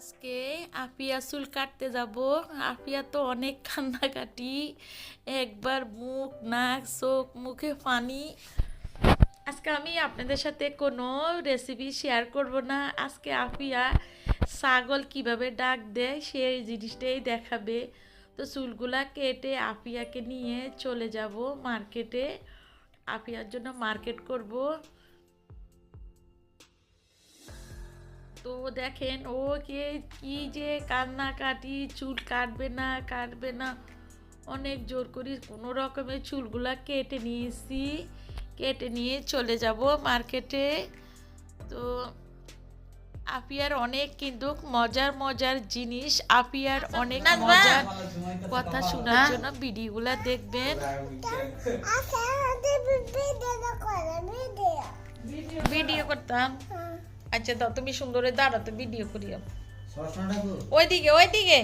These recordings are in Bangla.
আজকে আপিয়া চুল কাটতে যাব। আপিয়া তো অনেক কান্নাকাটি। একবার মুখ, নাক, চোখ, মুখে পানি। আজকে আমি আপনাদের সাথে কোনো রেসিপি শেয়ার করব না। আজকে আপিয়া ছাগল কীভাবে ডাক দেয় সেই জিনিসটাই দেখাবে। তো চুলগুলা কেটে আপিয়াকে নিয়ে চলে যাব মার্কেটে। আপিয়ার জন্য মার্কেট করব। তো দেখেন ও কে কি যে কান্নাকাটি চুল কাটবে না কাটবে না। অনেক জোর করি কোনো রকমের চুলগুলা কেটে নিয়েছি কেটে নিয়ে চলে যাব মার্কেটে। তো আপিয়ার অনেক কিন্তু মজার মজার জিনিস আপিয়ার অনেক মজার কথা শোনার জন্য ভিডিওগুলা দেখবেন। আচ্ছা আমাদের ভিডিও করে ভিডিও। ভিডিও করতাম। আচ্ছা দাও তুমি সুন্দরে দাঁড়াতো ভিডিও করিও। সসনাটা কো ওইদিকে ওইদিকে?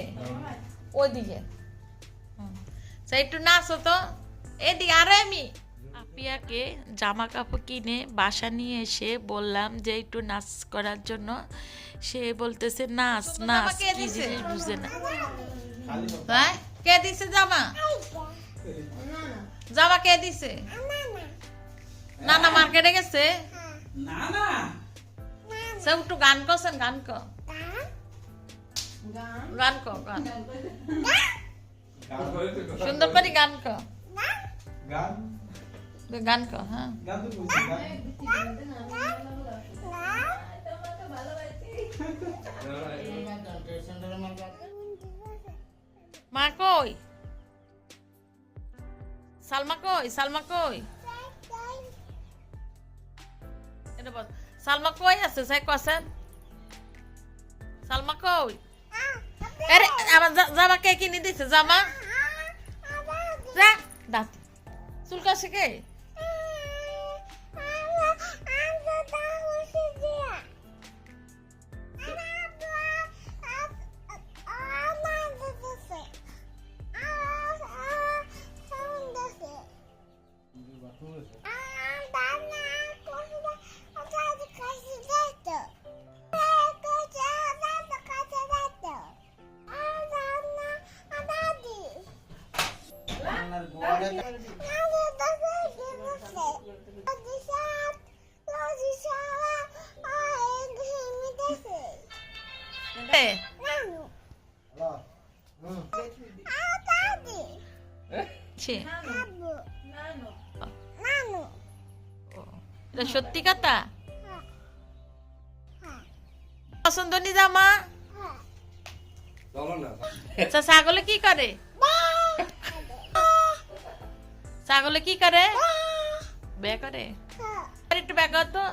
ওইদিকে। হুম। সে একটু নাচো তো। এদিকে আরে আমি। আপিয়াকে জামা কাপড় কিনে বাসা নিয়ে এসে বললাম যে একটু নাচ করার জন্য। সে বলতেছে নাচ নাচ কি জিনিস বুঝে না। হ্যাঁ? কে দিছে জামা? জামা কে দিছে? নানা মার্কেটে গেছে? না না সে একটু গান করছেন গান কর। গান? কর গান। সুন্দর করে গান কর। গান? গান কর হ্যাঁ। গান তো মা কই? সালমা কই? সালমা কই? এটা সালমা কই আছে সাই কসেন সালমা কই আরে আমার জামা কে কিনে দিছে জামা দাঁত চুল কাছে সত্যি কথা? পছন্দ নি জামা? আচ্ছা ছাগলে কি করে? ছাগলে কি করে? বে করে? আর একটু ব্যাগ তো।